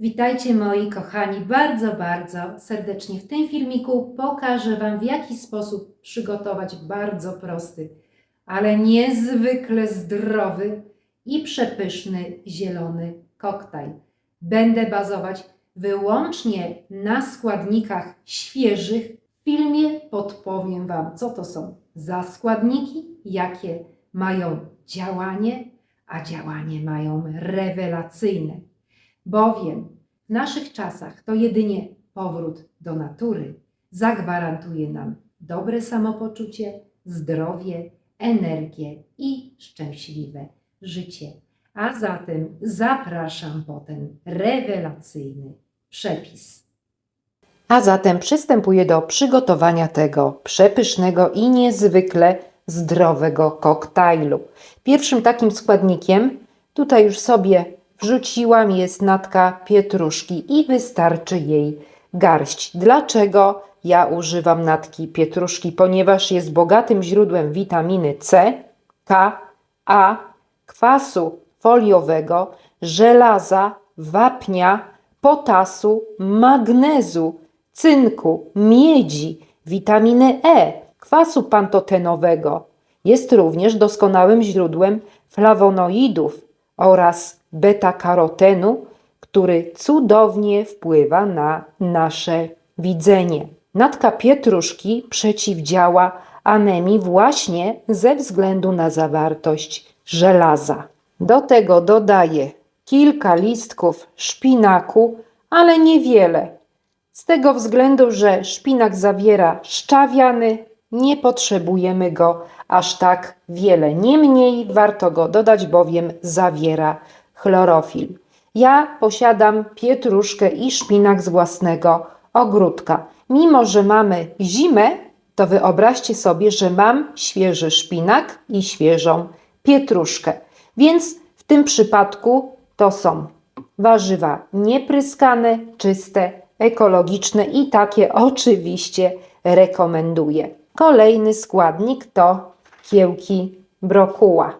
Witajcie moi kochani, bardzo, bardzo serdecznie. W tym filmiku pokażę Wam w jaki sposób przygotować bardzo prosty, ale niezwykle zdrowy i przepyszny zielony koktajl. Będę bazować wyłącznie na składnikach świeżych. W filmie podpowiem Wam, co to są za składniki, jakie mają działanie, a działanie mają rewelacyjne bowiem w naszych czasach to jedynie powrót do natury zagwarantuje nam dobre samopoczucie, zdrowie, energię i szczęśliwe życie. A zatem zapraszam po ten rewelacyjny przepis. A zatem przystępuję do przygotowania tego przepysznego i niezwykle zdrowego koktajlu. Pierwszym takim składnikiem, tutaj już sobie wrzuciłam, jest natka pietruszki i wystarczy jej garść. Dlaczego ja używam natki pietruszki? Ponieważ jest bogatym źródłem witaminy C, K, A, kwasu foliowego, żelaza, wapnia, potasu, magnezu, cynku, miedzi, witaminy E, kwasu pantotenowego. Jest również doskonałym źródłem flawonoidów oraz beta-karotenu, który cudownie wpływa na nasze widzenie. Natka pietruszki przeciwdziała anemii właśnie ze względu na zawartość żelaza. Do tego dodaję kilka listków szpinaku, ale niewiele. Z tego względu, że szpinak zawiera szczawiany, nie potrzebujemy go aż tak wiele. Niemniej warto go dodać, bowiem zawiera chlorofil. Ja posiadam pietruszkę i szpinak z własnego ogródka. Mimo, że mamy zimę, to wyobraźcie sobie, że mam świeży szpinak i świeżą pietruszkę. Więc w tym przypadku to są warzywa niepryskane, czyste, ekologiczne i takie oczywiście rekomenduję. Kolejny składnik to kiełki brokuła.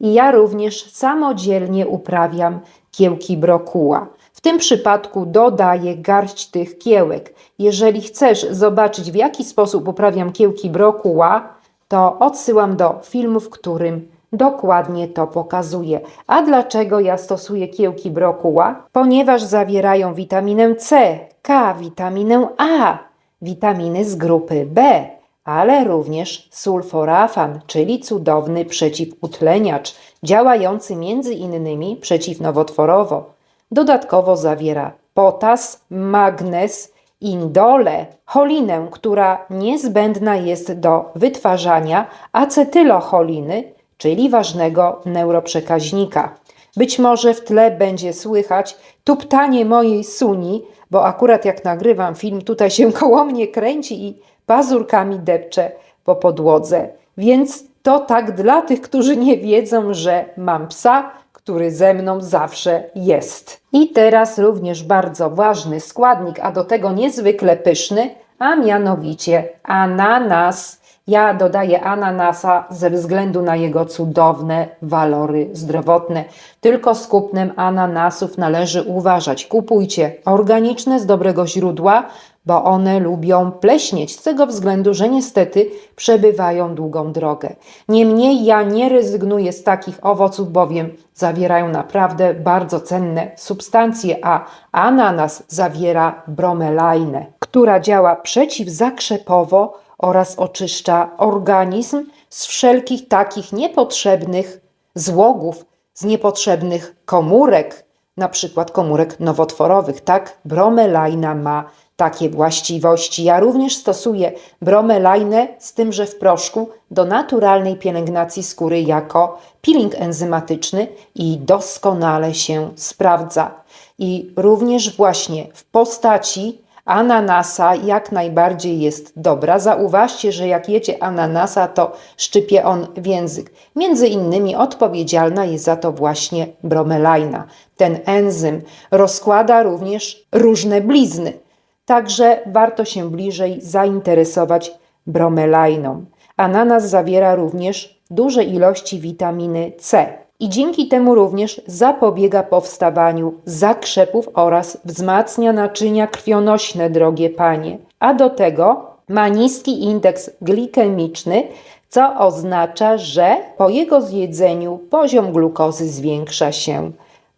I ja również samodzielnie uprawiam kiełki brokuła. W tym przypadku dodaję garść tych kiełek. Jeżeli chcesz zobaczyć, w jaki sposób uprawiam kiełki brokuła, to odsyłam do filmu, w którym dokładnie to pokazuję. A dlaczego ja stosuję kiełki brokuła? Ponieważ zawierają witaminę C, K, witaminę A, witaminy z grupy B, ale również sulforafan, czyli cudowny przeciwutleniacz, działający między innymi przeciwnowotworowo. Dodatkowo zawiera potas, magnez, indole, cholinę, która niezbędna jest do wytwarzania acetylocholiny, czyli ważnego neuroprzekaźnika. Być może w tle będzie słychać tuptanie mojej suni, bo akurat jak nagrywam film, tutaj się koło mnie kręci i pazurkami depcze po podłodze. Więc to tak dla tych, którzy nie wiedzą, że mam psa, który ze mną zawsze jest. I teraz również bardzo ważny składnik, a do tego niezwykle pyszny, a mianowicie ananas. Ja dodaję ananasa ze względu na jego cudowne walory zdrowotne. Tylko z kupnem ananasów należy uważać. Kupujcie organiczne z dobrego źródła, bo one lubią pleśnieć z tego względu, że niestety przebywają długą drogę. Niemniej ja nie rezygnuję z takich owoców, bowiem zawierają naprawdę bardzo cenne substancje, a ananas zawiera bromelajnę, która działa przeciwzakrzepowo oraz oczyszcza organizm z wszelkich takich niepotrzebnych złogów, z niepotrzebnych komórek, na przykład komórek nowotworowych. Tak, bromelajna ma takie właściwości. Ja również stosuję bromelajnę z tym, że w proszku do naturalnej pielęgnacji skóry jako peeling enzymatyczny i doskonale się sprawdza. I również właśnie w postaci ananasa jak najbardziej jest dobra. Zauważcie, że jak jecie ananasa, to szczypie on w język. Między innymi odpowiedzialna jest za to właśnie bromelajna. Ten enzym rozkłada również różne blizny. Także warto się bliżej zainteresować bromelajną. Ananas zawiera również duże ilości witaminy C. i dzięki temu również zapobiega powstawaniu zakrzepów oraz wzmacnia naczynia krwionośne, drogie panie. A do tego ma niski indeks glikemiczny, co oznacza, że po jego zjedzeniu poziom glukozy zwiększa się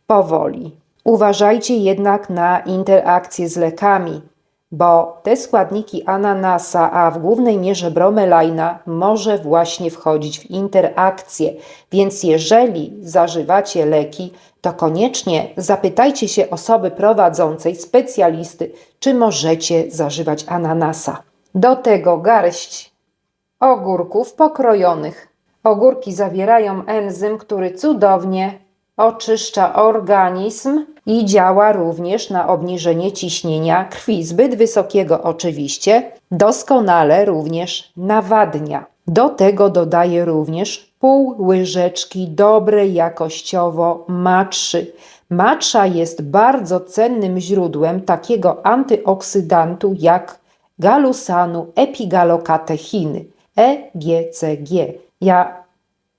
powoli. Uważajcie jednak na interakcje z lekami, bo te składniki ananasa, a w głównej mierze bromelajna, może właśnie wchodzić w interakcję. Więc jeżeli zażywacie leki, to koniecznie zapytajcie się osoby prowadzącej, specjalisty, czy możecie zażywać ananasa. Do tego garść ogórków pokrojonych. Ogórki zawierają enzym, który cudownie oczyszcza organizm i działa również na obniżenie ciśnienia krwi, zbyt wysokiego oczywiście, doskonale również nawadnia. Do tego dodaję również pół łyżeczki dobrej jakościowo matszy. Matsza jest bardzo cennym źródłem takiego antyoksydantu jak galusanu epigalokatechiny EGCG. Ja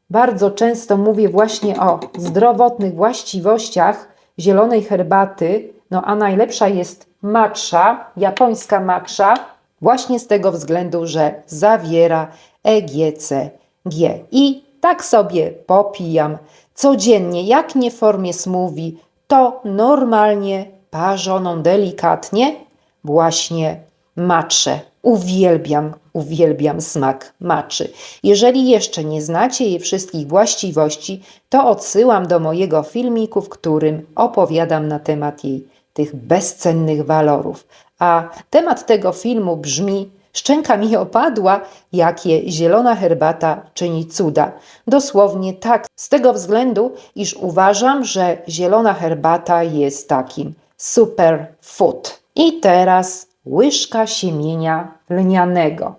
bardzo często mówię właśnie o zdrowotnych właściwościach zielonej herbaty, no a najlepsza jest matcha, japońska matcha, właśnie z tego względu, że zawiera EGCG. I tak sobie popijam codziennie, jak nie w formie smoothie, to normalnie parzoną delikatnie właśnie matszę. Uwielbiam, uwielbiam smak maczy. Jeżeli jeszcze nie znacie jej wszystkich właściwości, to odsyłam do mojego filmiku, w którym opowiadam na temat jej tych bezcennych walorów. A temat tego filmu brzmi: Szczęka mi opadła, jakie zielona herbata czyni cuda. Dosłownie tak, z tego względu, iż uważam, że zielona herbata jest takim super food. I teraz łyżka siemienia lnianego.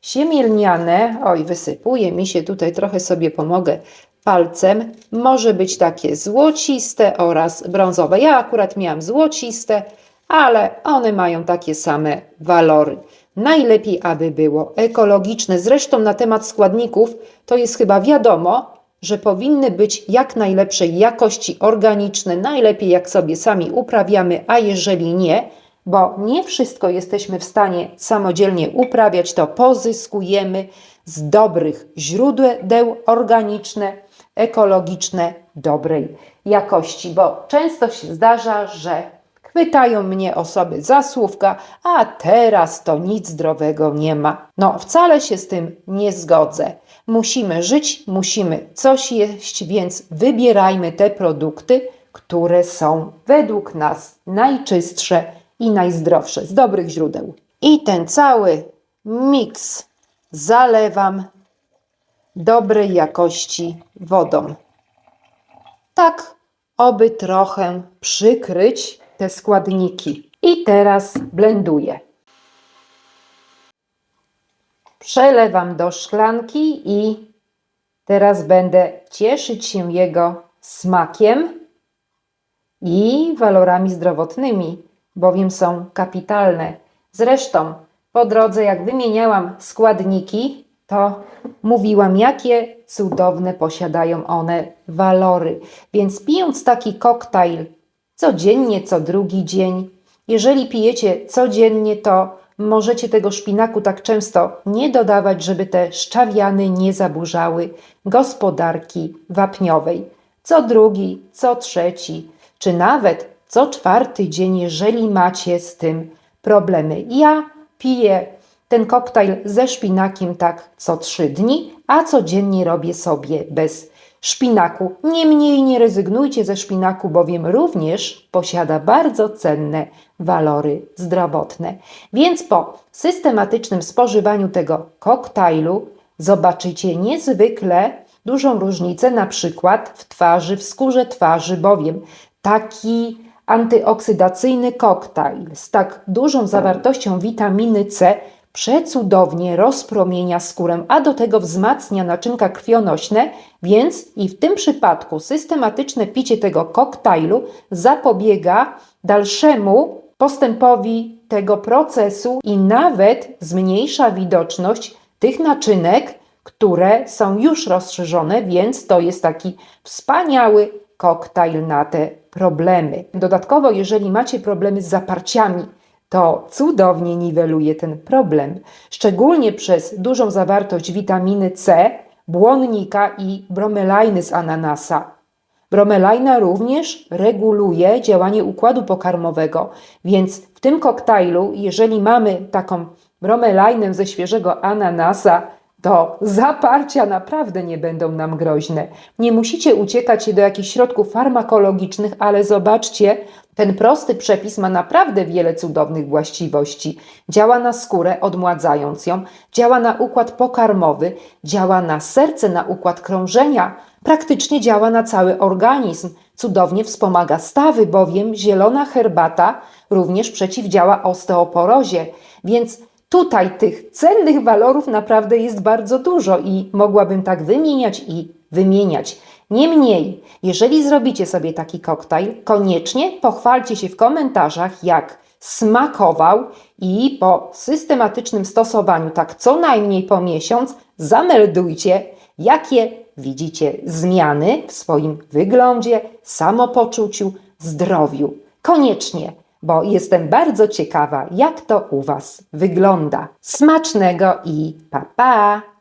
Siemię lniane, oj, wysypuje mi się tutaj, trochę sobie pomogę palcem, może być takie złociste oraz brązowe. Ja akurat miałam złociste, ale one mają takie same walory. Najlepiej, aby było ekologiczne. Zresztą na temat składników to jest chyba wiadomo, że powinny być jak najlepszej jakości organiczne, najlepiej jak sobie sami uprawiamy, a jeżeli nie, bo nie wszystko jesteśmy w stanie samodzielnie uprawiać, to pozyskujemy z dobrych źródeł organiczne, ekologiczne, dobrej jakości, bo często się zdarza, że chwytają mnie osoby za słówka, a teraz to nic zdrowego nie ma. No, wcale się z tym nie zgodzę. Musimy żyć, musimy coś jeść, więc wybierajmy te produkty, które są według nas najczystsze i najzdrowsze z dobrych źródeł. I ten cały miks zalewam dobrej jakości wodą. Tak, oby trochę przykryć te składniki. I teraz blenduję. Przelewam do szklanki i teraz będę cieszyć się jego smakiem i walorami zdrowotnymi, bowiem są kapitalne. Zresztą po drodze, jak wymieniałam składniki, to mówiłam, jakie cudowne posiadają one walory. Więc pijąc taki koktajl codziennie, co drugi dzień, jeżeli pijecie codziennie, to możecie tego szpinaku tak często nie dodawać, żeby te szczawiany nie zaburzały gospodarki wapniowej. Co drugi, co trzeci, czy nawet co czwarty dzień, jeżeli macie z tym problemy. Ja piję ten koktajl ze szpinakiem tak co trzy dni, a codziennie robię sobie bez szpinaku. Niemniej nie rezygnujcie ze szpinaku, bowiem również posiada bardzo cenne walory zdrowotne. Więc po systematycznym spożywaniu tego koktajlu zobaczycie niezwykle dużą różnicę na przykład w twarzy, w skórze twarzy, bowiem taki antyoksydacyjny koktajl z tak dużą zawartością witaminy C przecudownie rozpromienia skórę, a do tego wzmacnia naczynka krwionośne, więc i w tym przypadku systematyczne picie tego koktajlu zapobiega dalszemu postępowi tego procesu i nawet zmniejsza widoczność tych naczynek, które są już rozszerzone, więc to jest taki wspaniały koktajl na te problemy. Dodatkowo, jeżeli macie problemy z zaparciami, to cudownie niweluje ten problem, szczególnie przez dużą zawartość witaminy C, błonnika i bromelajny z ananasa. Bromelajna również reguluje działanie układu pokarmowego, więc w tym koktajlu, jeżeli mamy taką bromelajnę ze świeżego ananasa, to zaparcia naprawdę nie będą nam groźne. Nie musicie uciekać do jakichś środków farmakologicznych, ale zobaczcie, ten prosty przepis ma naprawdę wiele cudownych właściwości. Działa na skórę, odmładzając ją, działa na układ pokarmowy, działa na serce, na układ krążenia, praktycznie działa na cały organizm. Cudownie wspomaga stawy, bowiem zielona herbata również przeciwdziała osteoporozie, więc tutaj tych cennych walorów naprawdę jest bardzo dużo i mogłabym tak wymieniać i wymieniać. Niemniej, jeżeli zrobicie sobie taki koktajl, koniecznie pochwalcie się w komentarzach, jak smakował i po systematycznym stosowaniu, tak co najmniej po miesiąc, zameldujcie, jakie widzicie zmiany w swoim wyglądzie, samopoczuciu, zdrowiu. Koniecznie, bo jestem bardzo ciekawa, jak to u Was wygląda. Smacznego i pa pa!